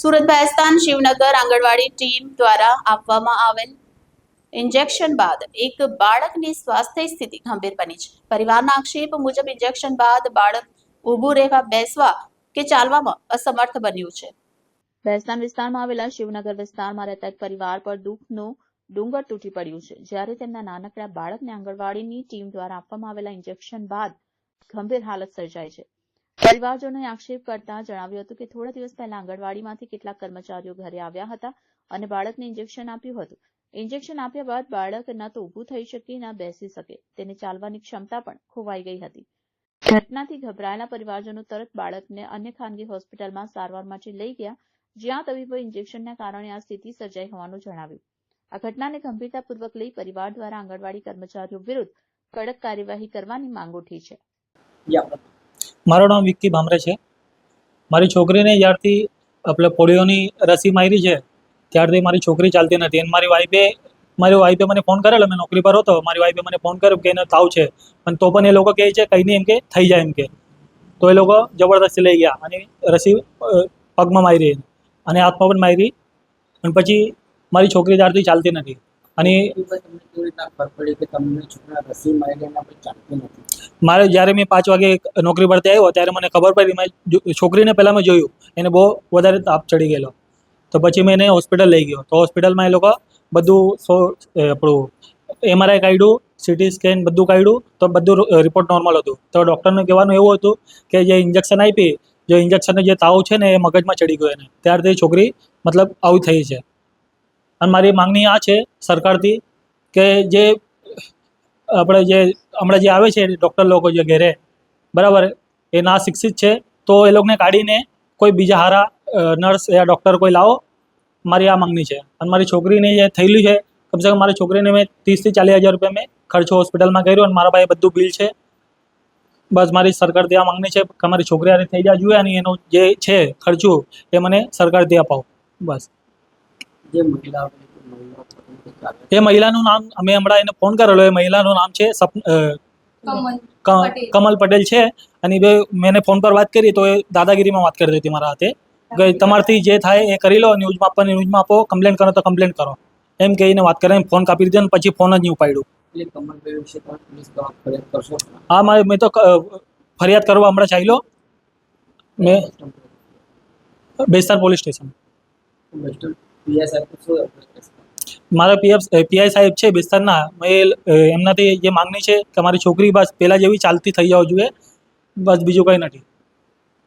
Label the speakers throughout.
Speaker 1: Surat Bhestan Shivnagar anganwadi team દ્વારા આપવામાં આવેલ ઇન્જેક્શન બાદ એક બાળકની સ્વાસ્થ્ય સ્થિતિ ગંભીર બની છે. પરિવારના આક્ષેપ મુજબ ઇન્જેક્શન બાદ બાળક ઊભું રહેવા, બેસવા કે ચાલવામાં અસમર્થ બન્યું છે. ભેસ્તાન વિસ્તારમાં આવેલા શિવનગર વિસ્તારમાં રહેતા એક પરિવાર પર દુઃખનો ડુંગર તૂટી પડ્યું છે. જ્યારે તેમના નાનકડા બાળકને આંગણવાડીની ટીમ દ્વારા આપવામાં આવેલા ઇન્જેક્શન બાદ ગંભીર હાલત સર્જાઈ છે. પરિવારજનોએ આક્ષેપ કરતા જણાવ્યું હતું કે થોડા દિવસ પહેલા આંગણવાડીમાંથી કેટલાક કર્મચારીઓ ઘરે આવ્યા હતા અને બાળકને ઇન્જેક્શન આપ્યું હતું. ઇન્જેક્શન આપ્યા બાદ બાળક ન તો ઊભું થઈ શકે ન બેસી શકે. તેને ચાલવાની ક્ષમતા પણ ખોવાઈ ગઈ હતી. ઘટનાથી ગભરાયેલા પરિવારજનો તરત બાળકને અન્ય ખાનગી હોસ્પિટલમાં સારવાર માટે લઈ ગયા જ્યાં તબીબો ઇન્જેક્શનના કારણે આ સ્થિતિ સર્જાઈ હોવાનું જણાવ્યું. આ ઘટનાને ગંભીરતાપૂર્વક લઈ પરિવાર દ્વારા આંગણવાડી કર્મચારીઓ વિરુદ્ધ કડક કાર્યવાહી કરવાની માંગ ઉઠી છે.
Speaker 2: મારું નામ વિક્કી ભામરે છે. મારી છોકરીને જ્યારથી આપણે પોલિયોની રસી મારી છે, ત્યારથી મારી છોકરી ચાલતી નથી. અને મારી વાઈફે મારી વાઈફે મને ફોન કરેલો. મેં નોકરી પર હતો. મારી વાઈફે મને ફોન કર્યો કે એને તાવ છે. પણ તો પણ એ લોકો કહે છે, કંઈ નહીં એમ કે, થઈ જાય એમ કે. તો એ લોકો જબરદસ્તી લઈ ગયા અને રસી પગમાં મારી અને હાથમાં પણ મારી. અને પછી મારી છોકરી ત્યારથી ચાલતી નથી. અને મારે જ્યારે મેં પાંચ વાગે નોકરી પરથી આવ્યો ત્યારે મને ખબર પડી મેં છોકરીને પહેલાં મેં જોયું. એને બહુ વધારે તાપ ચડી ગયેલો. તો પછી મેં એને હોસ્પિટલ લઈ ગયો. તો હોસ્પિટલમાં એ લોકો બધું સો આપણું એમઆરઆઈ કાઢ્યું સીટી સ્કેન બધું કાઢ્યું, તો બધું રિપોર્ટ નોર્મલ હતું. તો ડૉક્ટરને કહેવાનું એવું હતું કે જે ઇન્જેક્શન આપી, જે ઇન્જેક્શનનો જે તાવ છે ને એ મગજમાં ચડી ગયો એને. ત્યારથી છોકરી મતલબ આવું થઈ છે. અને મારી માંગણી આ છે સરકારથી કે જે આપણે જે હમણાં જે આવે છે ડૉક્ટર લોકો જે ઘેરે, બરાબર, એ ના શિક્ષિત છે, તો એ લોકોને કાઢીને કોઈ બીજા હારા નર્સ યા ડૉક્ટર કોઈ લાવો, મારી આ માંગણી છે. અને મારી છોકરીને જે થયેલું છે, કમસે કમ મારી છોકરીને મેં ત્રીસથી ચાલીસ હજાર રૂપિયા મેં ખર્ચો હોસ્પિટલમાં કર્યો અને મારા ભાઈ બધું બિલ છે. બસ મારી સરકારથી આ માંગણી છે કે મારી છોકરી હારે થઈ જાય જોઈએ અને એનું જે છે ખર્ચું એ મને સરકારથી અપાવો. બસ.
Speaker 3: જે મહિલાઓ
Speaker 2: એ મહિલાનું નામ અમે હમણાં એને ફોન કરેલો એ મહિલાનું નામ છે કમલ પટેલ. છે. અને બે મેં ફોન પર વાત કરી તો એ દાદાગીરીમાં વાત કરી હતી મારા હાથે. તમારથી જે થાય એ કરી લો ન્યૂઝમાં આપવાની ન્યૂઝમાં આપો કમ્પ્લેન કરો તો કમ્પ્લેન કરો. એમ કહીને વાત કરીને ફોન કાપી દીધો અને પછી ફોન જ નહીં ઉપાડ્યું. હા મારે મેં તો ફરિયાદ કરવા હમણાં ચાલ્યો મેં બેસ્તાર પોલીસ સ્ટેશન
Speaker 3: શું
Speaker 2: મારા પીએફ પીઆઈ સાહેબ છે બિસ્તરના એ, એમનાથી જે માંગણી છે કે મારી છોકરી બસ પહેલાં જેવી ચાલતી થઈ જવું જોઈએ. બસ બીજું કંઈ નથી.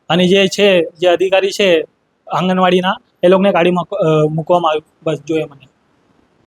Speaker 2: અને જે છે જે અધિકારી છે આંગણવાડીના એ લોકોને ગાડી મૂક- મૂકવામાં આવ્યું. બસ જોઈએ મને.